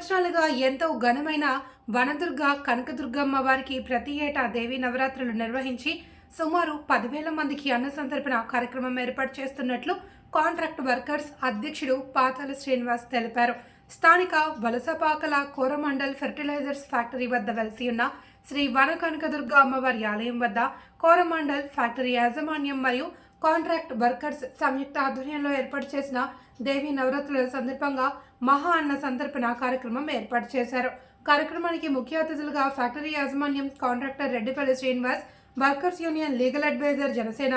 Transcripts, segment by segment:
సంవత్సరాలుగా ఎంతో ఘనమైన వనదుర్గ కనకదుర్గమ్మ వారికి ప్రతి ఏటా దేవి నవరాత్రులు నిర్వహించి సుమారు పదివేల మందికి అన్న సంతర్పణ కార్యక్రమం ఏర్పాటు చేస్తున్నట్లు కాంట్రాక్ట్ వర్కర్స్ అధ్యక్షుడు పాతాల శ్రీనివాస్ తెలిపారు. స్థానిక వలసపాకల కోరమండల్ ఫెర్టిలైజర్స్ ఫ్యాక్టరీ వద్ద వెలిసి ఉన్న శ్రీ వన కనకదుర్గ అమ్మవారి ఆలయం వద్ద కోరమండల్ ఫ్యాక్టరీ యాజమాన్యం మరియు కాంట్రాక్ట్ వర్కర్స్ సంయుక్త ఆధ్వర్యంలో ఏర్పాటు చేసిన దేవి నవరాత్రుల సందర్భంగా మహా అన్న సంతర్పణ కార్యక్రమం ఏర్పాటు చేశారు. కార్యక్రమానికి ముఖ్య అతిథులుగా ఫ్యాక్టరీ యాజమాన్యం contractor Reddipalli Srinivas workers union legal adviser Janasena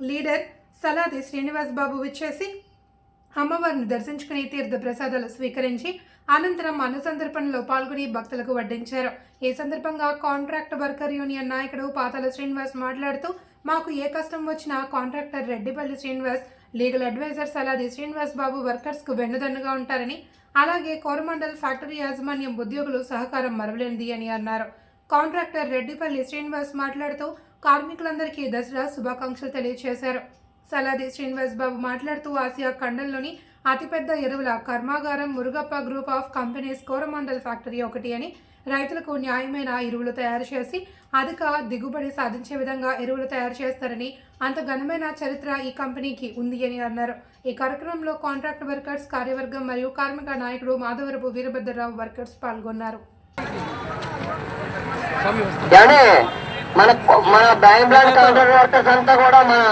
leader Saladi Srinivas Babu విచ్చేసి అమ్మవారిని దర్శించుకుని తీర్థ ప్రసాదాలు స్వీకరించి అనంతరం అన్న సందర్పణలో పాల్గొని భక్తులకు వడ్డించారు. ఈ సందర్భంగా కాంట్రాక్ట్ వర్కర్ యూనియన్ నాయకుడు పాతాల శ్రీనివాస్ మాట్లాడుతూ మాకు ఏ కష్టం వచ్చినా contractor Reddipalli Srinivas legal adviser Saladi Srinivas Babu వర్కర్స్కు వెన్నుదన్నుగా ఉంటారని అలాగే కోరమండల్ ఫ్యాక్టరీ యాజమాన్యం ఉద్యోగులు సహకారం మరవలేనిది అని అన్నారు. కాంట్రాక్టర్ రెడ్డిపల్లి శ్రీనివాస్ మాట్లాడుతూ కార్మికులందరికీ దసరా శుభాకాంక్షలు తెలియజేశారు సలాది శ్రీనివాస్ బాబు మాట్లాడుతూ ఆసియా ఖండంలోని అతిపెద్ద ఎరువుల కర్మాగారం Murugappa group of companies Coromandel factory ఒకటి అని రైతులకు న్యాయమైన ఎరువులు తయారు చేసి అధిక దిగుబడి సాధించే విధంగా ఎరువులు తయారు చేస్తారని అంత ఘనమైన చరిత్ర ఈ కంపెనీకి ఉంది అని అన్నారు. ఈ కార్యక్రమంలో కాంట్రాక్ట్ వర్కర్స్ కార్యవర్గం మరియు కార్మిక నాయకుడు మాధవరపు వీరభద్రరావు వర్కర్స్ పాల్గొన్నారు. మన మన బ్యాంక్ బ్లాక్ కౌంటర్ వర్కర్స్ అంతా కూడా మన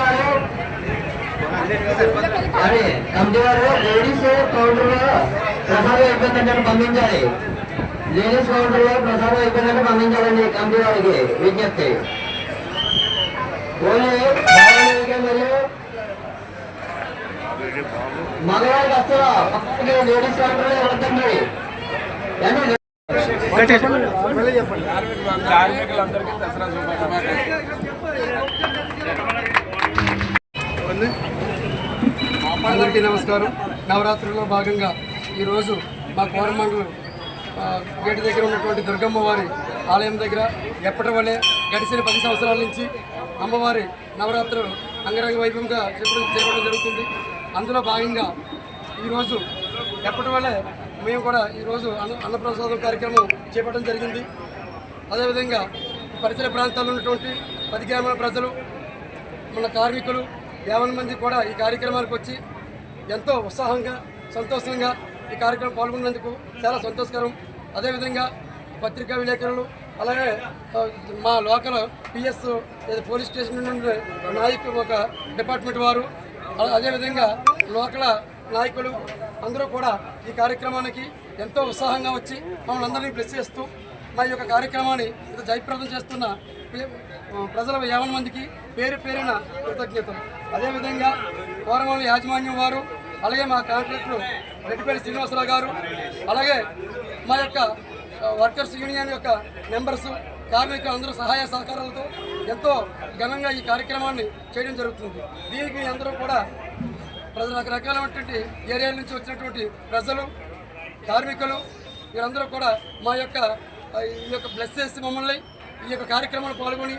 వారు అదే కమిటీ వారు లేడీస్ కౌంటర్లో ప్రసాదం అయిపోయిందంటే పంపించాలి. లేడీస్ కౌంటర్లో ప్రసాదం అయిపోయిందంటే పంపించాలండి కమిటీ వారికి విజ్ఞప్తి. ఓన్లీ మగవాళ్ళకి మరియు మగవాళ్ళకి వస్తారా లేడీస్ కౌంటర్లో ఏంటండి కార్మికులందరికీ దసరా శుభాకాంక్షలు. అందరికీ నమస్కారం. నవరాత్రుల్లో భాగంగా ఈరోజు మా కోరమండలం గేటు దగ్గర ఉన్నటువంటి దుర్గమ్మ వారి ఆలయం దగ్గర ఎప్పటి వల్లే గడిచిన పది సంవత్సరాల నుంచి అమ్మవారి నవరాత్రులు అంగరంగ వైభవంగా చెప్పడం చేయడం జరుగుతుంది. అందులో భాగంగా ఈరోజు ఎప్పటి వల్లే మేము కూడా ఈరోజు అన్న అన్నప్రసాదం కార్యక్రమం చేపట్టడం జరిగింది. అదేవిధంగా పరిసర ప్రాంతాల్లో ఉన్నటువంటి పది గ్రామాల ప్రజలు మన కార్మికులు యావన్ మంది కూడా ఈ కార్యక్రమానికి వచ్చి ఎంతో ఉత్సాహంగా సంతోషంగా ఈ కార్యక్రమం పాల్గొన్నందుకు చాలా సంతోషకరం. అదేవిధంగా పత్రికా విలేకరులు అలాగే మా లోకల్ పిఎస్ పోలీస్ స్టేషన్ నుండి నాయకు ఒక డిపార్ట్మెంట్ వారు అదేవిధంగా లోకల్ నాయకులు అందరూ కూడా ఈ కార్యక్రమానికి ఎంతో ఉత్సాహంగా వచ్చి మమ్మల్ని అందరినీ బ్లెస్ చేస్తూ మా యొక్క కార్యక్రమాన్ని ఇంత జయప్రదం చేస్తున్న ప్రజల యావన్ మందికి పేరు పేరిన కృతజ్ఞతలు. అదేవిధంగా కోరమూల యాజమాన్యం వారు అలాగే మా కాంట్రాక్టర్ రెడ్డిపల్లి శ్రీనివాసరావు గారు అలాగే మా యొక్క వర్కర్స్ యూనియన్ యొక్క మెంబర్స్ కార్మికులు అందరూ సహాయ సహకారాలతో ఎంతో ఘనంగా ఈ కార్యక్రమాన్ని చేయడం జరుగుతుంది. దీనికి అందరూ కూడా ప్రజలు రకరకాలైనటువంటి ఏరియాల నుంచి వచ్చినటువంటి ప్రజలు కార్మికులు వీరందరూ కూడా మా యొక్క ఈ యొక్క బ్లెస్ చేసి మమ్మల్ని ఈ యొక్క కార్యక్రమంలో పాల్గొని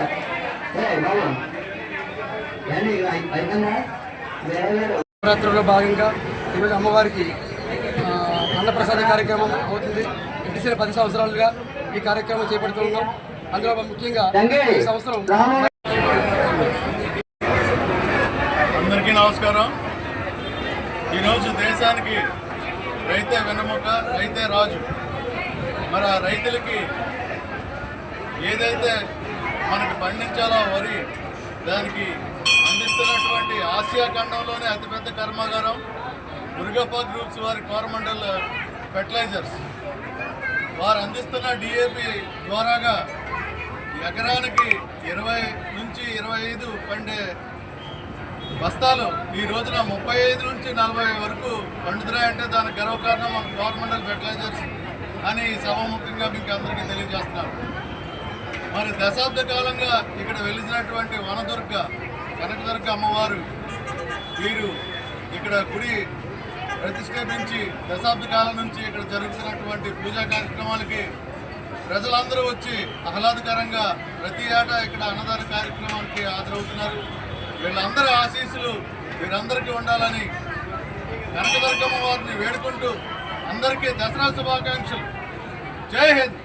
కూడా నవరాత్రుల్లో భాగంగా ఈరోజు అమ్మవారికి అన్నప్రసాద కార్యక్రమం అవుతుంది. గడిచిన పది సంవత్సరాలుగా ఈ కార్యక్రమం చేపడుతున్నాం అందులో ముఖ్యంగా ఈ సంవత్సరం రామ అందరికీ నమస్కారం. ఈరోజు దేశానికి రైతే వెన్నెముక రైతే రాజు. మరి ఆ రైతులకి ఏదైతే మనకి పండించాలా వరి? దానికి అందిస్తున్నటువంటి ఆసియా ఖండంలోనే అతిపెద్ద కర్మాగారం మురుగప్ప గ్రూప్స్ వారి కోరమండల్ ఫెర్టిలైజర్స్. వారు అందిస్తున్న డిఏపి ద్వారాగా ఎకరానికి ఇరవై నుంచి ఇరవై ఐదు పండే బస్తాలు ఈ రోజున ముప్పై ఐదు నుంచి నలభై వరకు పండుతున్నాయంటే దానికి గర్వకారణం మన గవర్నమెంటల్ ఫెర్టిలైజర్స్ అని సభాముఖంగా మీకు అందరికీ తెలియజేస్తున్నాను. మరి దశాబ్ద కాలంగా ఇక్కడ వెలిసినటువంటి వనదుర్గ కనకదుర్గ అమ్మవారు వీరు ఇక్కడ గుడి ప్రతిష్ఠాపించి దశాబ్ద కాలం నుంచి ఇక్కడ జరుగుతున్నటువంటి పూజా కార్యక్రమాలకి ప్రజలందరూ వచ్చి ఆహ్లాదకరంగా ప్రతి ఏటా ఇక్కడ అన్నదాన కార్యక్రమానికి హాజరవుతున్నారు. వీళ్ళందరి ఆశీస్సులు వీరందరికీ ఉండాలని కనకదుర్గమ్మ వారిని వేడుకుంటూ అందరికీ దసరా శుభాకాంక్షలు. జై హింద్!